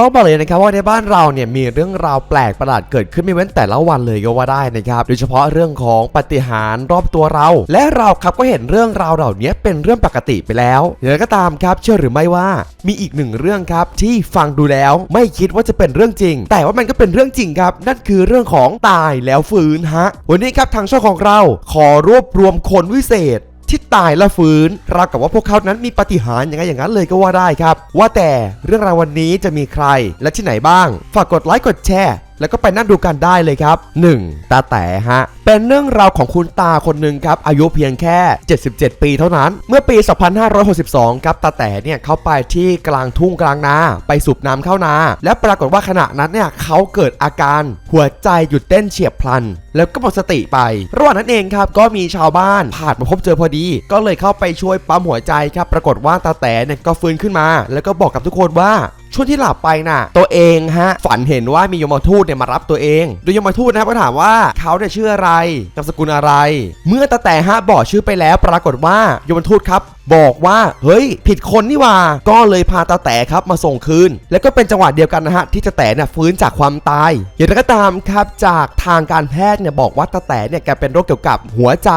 ต้องบอกเลยนะครับว่าในบ้านเราเนี่ยมีเรื่องราวแปลกประหลาดเกิดขึ้นไม่เว้นแต่ละวันเลยก็ว่าได้นะครับโดยเฉพาะเรื่องของปฏิหารรอบตัวเรา และเราครับก็เห็นเรื่องราวเหล่านี้เป็นเรื่องปกติไปแล้วอย่างไรก็ตามครับเชื่อหรือไม่ว่ามีอีกหนึ่งเรื่องครับที่ฟังดูแล้วไม่คิดว่าจะเป็นเรื่องจริง แต่ว่ามันก็เป็นเรื่องจริงครับ นั่นคือเรื่องของตายแล้วฟื้นฮะ วันนี้ครับทางช่องของเราขอรวบรวมคนวิเศษ ที่ตายและฟื้นราวกับว่าพวกเขานั้นมีปฏิหารย์อย่างไงอย่างนั้นเลยก็ว่าได้ครับ ว่าแต่เรื่องราววันนี้จะมีใครและที่ไหนบ้าง ฝากกดไลค์กดแชร์ แล้วก็ไปนั่งดูกันได้เลยครับ 1. ตาแต่ฮะ เป็นเรื่องราวของคุณตาคนหนึ่งครับ อายุเพียงแค่ 77 ปีเท่านั้น เมื่อปี 2562 ครับ ตาแต่เนี่ยเขาไปที่กลางทุ่งกลางนา ไปสูบน้ำเข้านา และปรากฏว่าขณะนั้นเนี่ยเขาเกิดอาการหัวใจหยุดเต้นเฉียบพลัน แล้วก็หมดสติไป ระหว่างนั้นเองครับก็มีชาวบ้านผ่านมาพบเจอพอดี ก็เลยเข้าไปช่วยปั๊มหัวใจครับ ปรากฏว่าตาแต่เนี่ยก็ฟื้นขึ้นมา แล้วก็บอกกับทุกคนว่า ช่วงที่หลับไปน่ะ ตัวเองฮะ ฝันเห็นว่ามียมทูตเนี่ยมารับตัวเอง โดยยมทูตนะครับก็ถามว่าเขาเนี่ยชื่ออะไรนามสกุลอะไร เมื่อตาแต่ฮะบอกชื่อไปแล้วปรากฏว่ายมทูตครับ บอกว่าเฮ้ย ผิดคนนี่ว่า ก็เลยพาตาแต่ครับมาส่งคืน แล้วก็เป็นจังหวะเดียวกันนะฮะที่ตาแต่เนี่ยฟื้นจากความตาย อย่างไรก็ตามครับจากทางการแพทย์เนี่ยบอกว่าตาแต่เนี่ยแกเป็นโรคเกี่ยวกับหัวใจ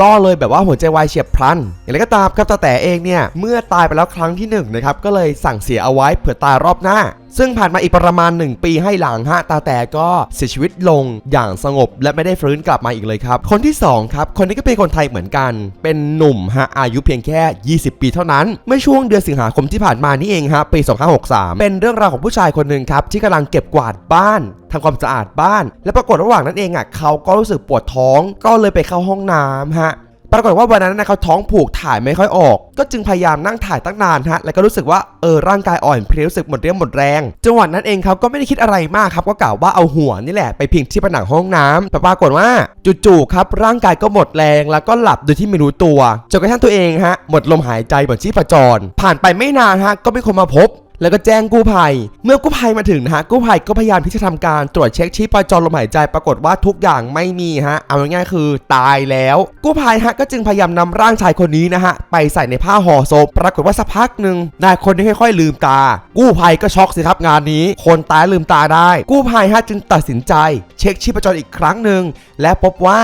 ก็เลยแบบว่าหัวใจวายเฉียบพลัน อย่างไรก็ตามครับตาแต่เองเนี่ยเมื่อตายไปแล้วครั้งที่หนึ่งนะครับก็เลยสั่งเสียเอาไว้เผื่อตายรอบหน้า ซึ่งผ่านมาอีกประมาณ 1 ปีให้หลังฮะตาแต่ก็เสียชีวิตลงอย่างสงบและไม่ได้ฟื้นกลับมาอีกเลยครับ คนที่ 2 ครับ คนนี้ก็เป็นคนไทยเหมือนกัน เป็นหนุ่มฮะอายุเพียงแค่ 20 ปีเท่านั้นเมื่อช่วงเดือนสิงหาคมที่ผ่านมานี่เองฮะปี 2563 เป็นเรื่องราวของผู้ชายคนหนึ่งครับที่กำลังเก็บกวาดบ้านทำความสะอาดบ้าน และปรากฏระหว่างนั้นเองอะเขาก็รู้สึกปวดท้องก็เลยไปเข้าห้องน้ำฮะ ปรากฏว่าวันนั้นนะเขาท้องผูกถ่ายไม่ค่อยออก ก็จึงพยายามนั่งถ่ายตั้งนานฮะ แล้วก็รู้สึกว่าเออร่างกายอ่อนเพลียรู้สึกหมดเรี่ยวหมดแรง จังหวะนั้นเองเขาก็ไม่ได้คิดอะไรมากครับ ก็กล่าวว่าเอาหัวนี่แหละไปพิงที่ผนังห้องน้ำแต่ปรากฏว่าจู่ๆครับร่างกายก็หมดแรงแล้วก็หลับโดยที่ไม่รู้ตัวจนกระทั่งตัวเองฮะหมดลมหายใจหมดชีพจร ผ่านไปไม่นานฮะก็มีคนมาพบ แล้วก็แจ้งกู้ภัย เมื่อกู้ภัยมาถึงนะฮะกู้ภัยก็พยายามที่จะทำการตรวจเช็คชีพจรลมหายใจปรากฏว่าทุกอย่างไม่มีฮะเอาง่ายๆคือตายแล้ว กู้ภัยฮะก็จึงพยายามนำร่างชายคนนี้นะฮะไปใส่ในผ้าห่อศพปรากฏว่าสักพักหนึ่งนายคนนี้ค่อยๆลืมตา กู้ภัยก็ช็อกสิครับงานนี้ คนตายลืมตาได้ กู้ภัยฮะจึงตัดสินใจ เช็คชีพจรอีกครั้งหนึ่งและพบว่า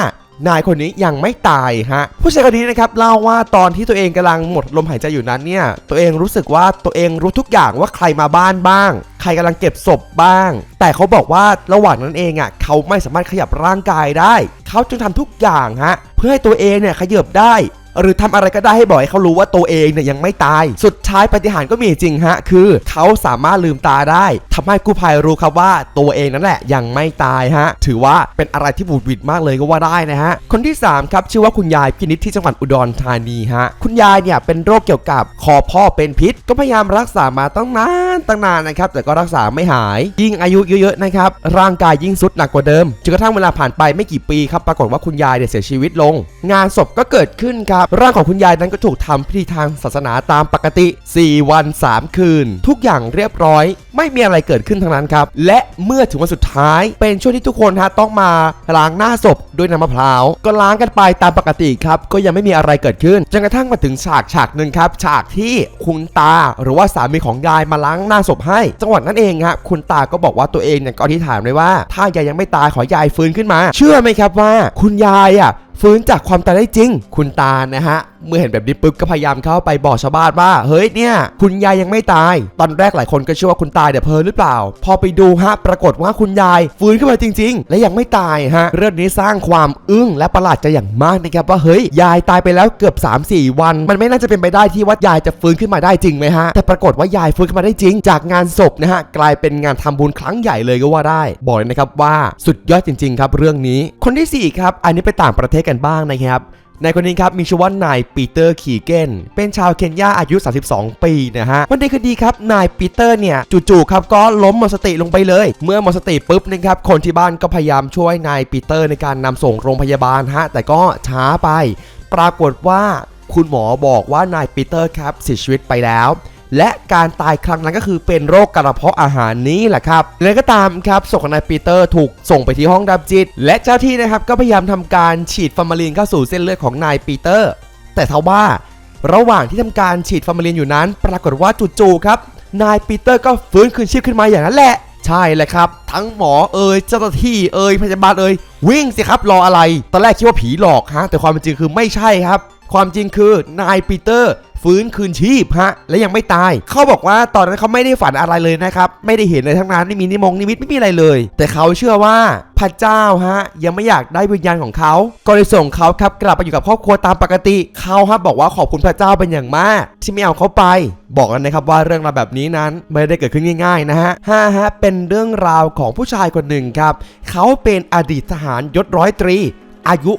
นายคนนี้ยังไม่ตายฮะผู้ชายคนนี้นะครับเล่าว่าตอนที่ตัวเองกำลังหมดลมหายใจอยู่นั้นเนี่ยตัวเองรู้สึกว่าตัวเองรู้ทุกอย่างว่าใครมาบ้านบ้าง ใครกำลังเก็บศพบ้าง แต่เขาบอกว่าระหว่างนั้นเองอะเขาไม่สามารถขยับร่างกายได้ เขาจึงทำทุกอย่างฮะเพื่อให้ตัวเองเนี่ยขยับได้ หรือทำอะไรก็ได้ให้บอกให้เขารู้ว่าตัวเองเนี่ยยังไม่ตาย สุดท้ายปฏิหารก็มีจริงฮะ คือเขาสามารถลืมตาได้ทำให้กู้ภัยรู้ครับว่าตัวเองนั่นแหละยังไม่ตายฮะ ถือว่าเป็นอะไรที่บูดบิดมากเลยก็ว่าได้นะฮะ คนที่ 3 ครับชื่อว่าคุณยายพินิจที่จังหวัดอุดรธานีฮะ คุณยายเนี่ยเป็นโรคเกี่ยวกับคอพ่อเป็นพิษ ก็พยายามรักษามาตั้งนานตั้งนานนะครับ แต่ก็รักษาไม่หาย ยิ่งอายุเยอะๆนะครับ ร่างกายยิ่งสุดหนักกว่าเดิมจนกระทั่งเวลาผ่านไปไม่กี่ปีครับ ปรากฏว่าคุณยายเนี่ยเสียชีวิตลง งานศพก็เกิดขึ้นครับร่างของคุณยายนั้นก็ถูกทำพิธีทางศาสนาตามปกติ 4 วัน 3 คืน ทุกอย่างเรียบร้อย ไม่มีอะไรเกิดขึ้นทั้งนั้นครับ และเมื่อถึงวันสุดท้าย เป็นช่วงที่ทุกคนฮะต้องมาล้างหน้าศพด้วยน้ำมะพร้าวก็ล้างกันไปตามปกติครับก็ยังไม่มีอะไรเกิดขึ้นจนกระทั่งมาถึงฉากฉากหนึ่งครับฉากที่คุณตาหรือว่าสามีของยายมาล้างหน้าศพให้ จังหวะนั้นเองฮะคุณตาก็บอกว่าตัวเองเนี่ยก็อธิษฐานไว้ว่า ถ้ายายยังไม่ตายขอยายฟื้นขึ้นมา เชื่อไหมครับว่า คุณยายอะ ฟื้นจากความตายได้จริง คุณตานะฮะ เมื่อเห็นแบบนี้ปุ๊บก็พยายามเข้าไปบอกชาวบ้านว่า เฮ้ยเนี่ย คุณยายยังไม่ตาย ตอนแรกหลายคนก็เชื่อว่าคุณตายเดี๋ยวเพลินหรือเปล่า พอไปดูฮะปรากฏว่าคุณยาย ฟื้นขึ้นมาจริง ๆ และยังไม่ตายฮะ เรื่องนี้สร้างความอึ้งและประหลาดใจอย่างมากนะครับว่าเฮ้ยยายตายไปแล้วเกือบ 3-4 วัน มันไม่น่าจะเป็นไปได้ที่ว่ายายจะฟื้นขึ้นมาได้จริงไหมฮะแต่ปรากฏว่ายายฟื้นขึ้นมาได้จริง จากงานศพนะฮะกลายเป็นงานทำบุญครั้งใหญ่เลยก็ว่าได้ บอกเลยนะครับว่าสุดยอดจริง ๆ ครับ เรื่องนี้ คนที่สี่ครับอันนี้ไปต่างประเทศกันบ้างนะครับ นายคนนี้ครับมีชื่อว่านายปีเตอร์คีเกนเป็นชาวเคนยาอายุ 32 ปีนะฮะวันดีคือดีครับนายปีเตอร์เนี่ยจู่ๆครับก็ล้มหมดสติลงไปเลย เมื่อหมดสติปุ๊บนะครับคนที่บ้านก็พยายามช่วยนายปีเตอร์ในการนำส่งโรงพยาบาลฮะแต่ก็ช้าไป ปรากฏว่าคุณหมอบอกว่านายปีเตอร์ครับเสียชีวิตไปแล้ว และการตายครั้งนั้นก็คือเป็นโรคกระเพาะอาหารนี้แหละครับแล้วก็ตามครับศพของนายปีเตอร์ถูกส่งไปที่ห้องดับจิต และเจ้าที่นะครับก็พยายามทำการฉีดฟอร์มาลีนเข้าสู่เส้นเลือดของนายปีเตอร์ แต่ทว่าระหว่างที่ทำการฉีดฟอร์มาลีนอยู่นั้น ปรากฏว่าจู่ๆครับนายปีเตอร์ก็ฟื้นคืนชีพขึ้นมาอย่างนั้นแหละใช่เลยครับ ทั้งหมอเอ่ยเจ้าหน้าที่เอ่ยพยาบาลเอ่ยวิ่งสิครับรออะไร ตอนแรกคิดว่าผีหลอกฮะแต่ความจริงคือไม่ใช่ครับ ความจริงคือนายปีเตอร์ ฟื้นคืนชีพฮะและยังไม่ตาย เขาบอกว่าตอนนั้นเขาไม่ได้ฝันอะไรเลยนะครับ ไม่ได้เห็นอะไรทั้งนั้นไม่มีนิมงนิมิตไม่มีอะไรเลย แต่เขาเชื่อว่าพระเจ้าฮะ ยังไม่อยากได้วิญญาณของเขา ก็เลยส่งเขาครับกลับไปอยู่กับครอบครัวตามปกติเขาฮะบอกว่าขอบคุณพระเจ้าเป็นอย่างมาก ที่ไม่เอาเขาไป บอกกันนะครับว่าเรื่องราวแบบนี้นั้นไม่ได้เกิดขึ้นง่ายๆนะฮะห้าฮะเป็นเรื่องราวของผู้ชายคนหนึ่งครับเขาเป็นอดีตทหารยศร้อยตรี อายุ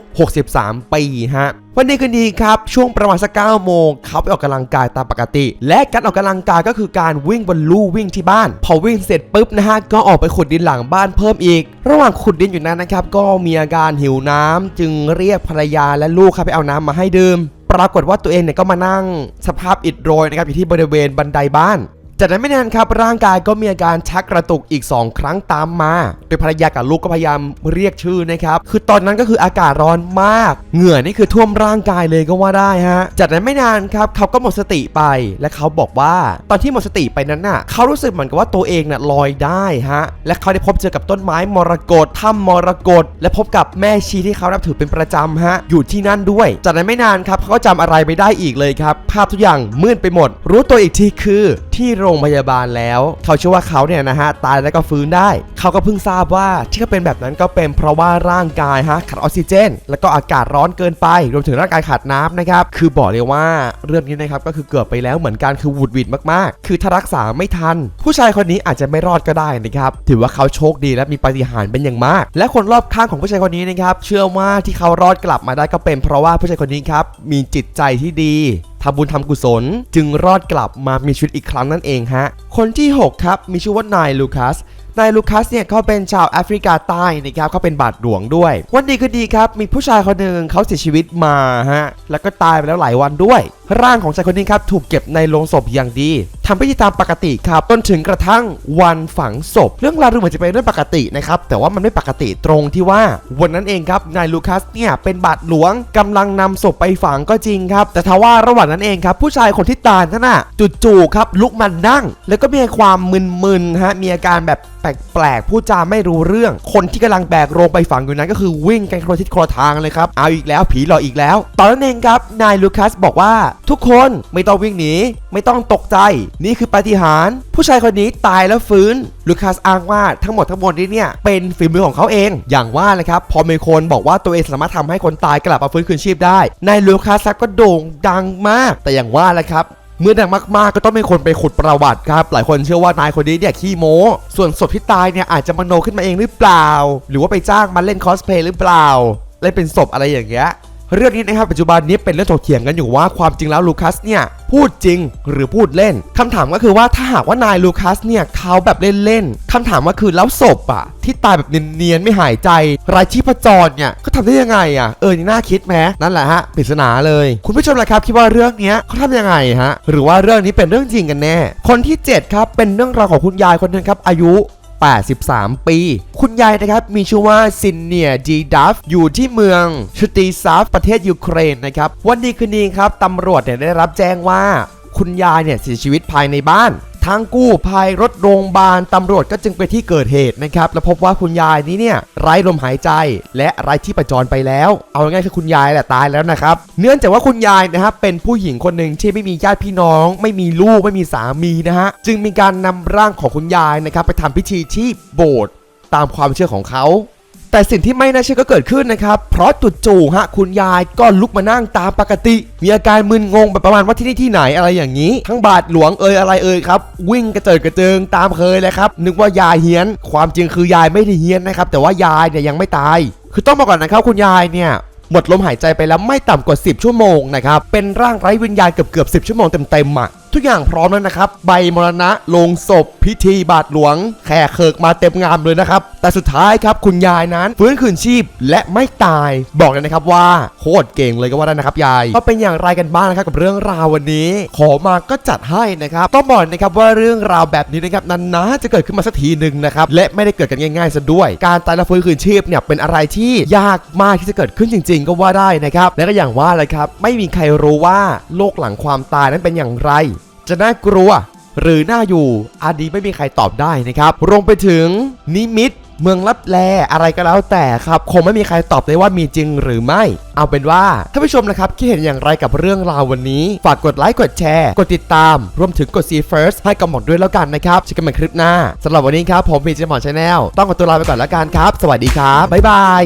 63 ปีฮะวันนี้คืนดีครับ ช่วงประมาณสัก9โมงเขาไปออกกำลังกายตามปกติ และการออกกำลังกายก็คือการวิ่งบนลู่วิ่งที่บ้าน พอวิ่งเสร็จปุ๊บนะฮะก็ออกไปขุดดินหลังบ้านเพิ่มอีก ระหว่างขุดดินอยู่นั้นนะครับก็มีอาการหิวน้ำจึงเรียกภรรยาและลูกครับไปเอาน้ำมาให้ดื่ม ปรากฏว่าตัวเองเนี่ยก็มานั่ง สภาพอิดโรยนะครับอยู่ที่บริเวณบันไดบ้าน จากนั้นไม่นานครับร่างกายก็มีอาการชักกระตุกอีก 2 ครั้งตามมา โดยภรรยากับลูกก็พยายามเรียกชื่อนะครับ คือตอนนั้นก็คืออากาศร้อนมาก เหงื่อนี่คือท่วมร่างกายเลยก็ว่าได้ฮะ จากนั้นไม่นานครับเขาก็หมดสติไป และเขาบอกว่าตอนที่หมดสติไปนั้นน่ะเขารู้สึกเหมือนกับว่าตัวเองน่ะลอยได้ฮะ และเขาได้พบเจอกับต้นไม้มรกตถ้ำมรกตและพบกับแม่ชีที่เขานับถือเป็นประจำฮะ อยู่ที่นั่นด้วย จากนั้นไม่นานครับเขาก็จำอะไรไม่ได้อีกเลยครับ ภาพทุกอย่างมืดไปหมด รู้ตัวอีกทีคือที่โรงพยาบาลแล้ว เขาเชื่อว่าเขาเนี่ยนะฮะตายแล้วก็ฟื้นได้ เขาก็เพิ่งทราบว่าที่เขาเป็นแบบนั้นก็เป็นเพราะว่าร่างกายฮะขาดออกซิเจน แล้วก็อากาศร้อนเกินไป รวมถึงร่างกายขาดน้ำนะครับคือบอกเลยว่าเรื่องนี้นะครับก็คือเกิดไปแล้วเหมือนกันคือหวุดหวิดมากๆ คือถ้ารักษาไม่ทัน ผู้ชายคนนี้อาจจะไม่รอดก็ได้นะครับถือว่าเขาโชคดีและมีปาฏิหาริย์เป็นอย่างมาก และคนรอบข้างของผู้ชายคนนี้นะครับเชื่อว่าที่เขารอดกลับมาได้ก็เป็น เพราะว่าผู้ชายคนนี้ครับมีจิตใจที่ดี ทำบุญทำกุศล จึงรอดกลับมามีชีวิตอีกครั้งนั่นเองฮะ คนที่ 6 ครับ มีชื่อว่านายลูคัส นายลูคัสเนี่ยเขาเป็นชาวแอฟริกาใต้นะครับเขาเป็นบาทหลวงด้วย วันดีคือดีครับ มีผู้ชายคนหนึ่งเขาเสียชีวิตมาฮะแล้วก็ตายไปแล้วหลายวันด้วย ร่างของชายคนนี้ครับถูกเก็บในโลงศพอย่างดีทำพิธีตามปกติครับจนถึงกระทั่งวันฝังศพ เรื่องราวดูเหมือนจะเป็นเรื่องปกตินะครับแต่ว่ามันไม่ปกติตรงที่ว่า วันนั้นเองครับนายลูคัสเนี่ยเป็นบาทหลวงกำลังนำศพไปฝังก็จริงครับ แต่ทว่าระหว่างนั้นเองครับผู้ชายคนที่ตายนั่นน่ะจู่ๆครับลุกมานั่ง แล้วก็มีความมึนๆฮะมีอาการแบบแปลกๆพูดจาไม่รู้เรื่อง คนที่กำลังแบกโรงไปฝังอยู่นั้นก็คือวิ่งกันคนละทิศคนละทางเลยครับ เอาอีกแล้วผีหลอกอีกแล้ว ตอนนั้นเองครับ นายลูคัสบอกว่า ทุกคนไม่ต้องวิ่งหนี ไม่ต้องตกใจ นี่คือปาฏิหาริย์ ผู้ชายคนนี้ตายแล้วฟื้น ลูคัสอ้างว่าทั้งหมดทั้งมวลนี้เนี่ยเป็นฝีมือของเขาเอง อย่างว่าเลยครับ พอมีคนบอกว่าตัวเองสามารถทำให้คนตายกลับมาฟื้นคืนชีพได้ นายลูคัสก็โด่งดังมาก แต่อย่างว่าแหละครับ เมื่อดังมากๆก็ต้องมีคนไปขุดประวัติครับ หลายคนเชื่อว่านายคนนี้เนี่ยขี้โม้ ส่วนศพที่ตายเนี่ยอาจจะมโนขึ้นมาเองหรือเปล่า หรือว่าไปจ้างมาเล่นคอสเพลย์หรือเปล่าเล่นเป็นศพอะไรอย่างเงี้ย เรื่องนี้นะครับปัจจุบันนี้เป็นเรื่องถกเถียงกันอยู่ว่าความจริงแล้วลูคัสเนี่ยพูดจริงหรือพูดเล่นคำถามก็คือว่าถ้าหากว่านายลูคัสเนี่ยเขาแบบเล่นๆคำถามก็คือแล้วศพอะที่ตายแบบเนียนๆไม่หายใจไร้ชีพจรเนี่ยเขาทำได้ยังไงอะเออนี่น่าคิดไหมนั่นแหละฮะปริศนาเลย คุณผู้ชมล่ะครับคิดว่าเรื่องนี้เขาทำยังไงฮะหรือว่าเรื่องนี้เป็นเรื่องจริงกันแน่ คนที่เจ็ดครับเป็นเรื่องราวของคุณยายคนนึงครับอายุ 83 ปี คุณยายนะครับมีชื่อว่าซินเนียจีดัฟอยู่ที่เมืองชูตีซัฟประเทศยูเครนนะครับวันดีคืนดีครับตำรวจเนี่ยได้รับแจ้งว่า คุณยายเนี่ยเสียชีวิตภายในบ้าน ทางกู้ภัยรถโรงพยาบาลตำรวจก็จึงไปที่เกิดเหตุนะครับแล้วพบว่าคุณยายนี้เนี่ยไร้ลมหายใจ และไร้ที่ประจรไปแล้ว เอาง่ายๆคือคุณยายแหละตายแล้วนะครับเนื่องจากว่าคุณยายนะครับเป็นผู้หญิงคนหนึ่งที่ไม่มีญาติพี่น้อง ไม่มีลูกไม่มีสามีนะฮะจึงมีการนำร่างของคุณยายนะครับไปทำพิธีที่โบสถ์ตามความเชื่อของเขา แต่สิ่งที่ไม่น่าเชื่อก็เกิดขึ้นนะครับ เพราะจู่ๆฮะคุณยายก็ลุกมานั่งตามปกติ มีอาการมึนงงแบบประมาณว่าที่นี่ที่ไหนอะไรอย่างนี้ ทั้งบาทหลวงเอ่ยอะไรเอ่ยครับ วิ่งกระเจิดกระเจิงตามเคยเลยครับ นึกว่ายายเฮี้ยน ความจริงคือยายไม่ได้เฮี้ยนนะครับ แต่ว่ายายเนี่ยยังไม่ตาย คือต้องบอกก่อนนะครับคุณยายเนี่ยหมดลมหายใจไปแล้วไม่ต่ำกว่า 10 ชั่วโมงนะครับ เป็นร่างไร้วิญญาณเกือบเกือบ10 ชั่วโมงเต็มๆอะ ทุกอย่างพร้อมแล้วนะครับ ใบมรณะลงศพ พิธีบาทหลวง แขกเขิกมาเต็มงามเลยนะครับ แต่สุดท้ายครับคุณยายนั้นฟื้นคืนชีพและไม่ตาย บอกเลยนะครับว่าโคตรเก่งเลยก็ว่าได้นะครับยาย ก็เป็นอย่างไรกันบ้างนะครับกับเรื่องราววันนี้ ขอมาก็จัดให้นะครับ ต้องบอกนะครับว่าเรื่องราวแบบนี้นะครับนานๆจะเกิดขึ้นมาสักทีหนึ่งนะครับ และไม่ได้เกิดกันง่ายๆซะด้วย การตายและฟื้นคืนชีพเนี่ยเป็นอะไรที่ยากมากที่จะเกิดขึ้นจริง ๆ ก็ว่าได้นะครับ และก็อย่างว่าเลยครับ ไม่มีใครรู้ว่าโลกหลังความตายนั้นเป็นอย่างไร จะน่ากลัว หรือน่าอยู่อันนี้ไม่มีใครตอบได้นะครับรวมไปถึงนิมิตเมืองลับแลอะไรก็แล้วแต่ครับ คงไม่มีใครตอบได้ว่ามีจริงหรือไม่ เอาเป็นว่าท่านผู้ชมนะครับคิดเห็นอย่างไรกับเรื่องราววันนี้ ฝากกดไลค์กดแชร์ กดติดตาม รวมถึงกด see first ให้กับหมดด้วยแล้วกันนะครับเจอกันใหม่คลิปหน้าสำหรับวันนี้ครับผมพีเจหมอนชาแนลต้องขอตัวลาไปก่อนแล้วกันครับ สวัสดีครับบ๊ายบาย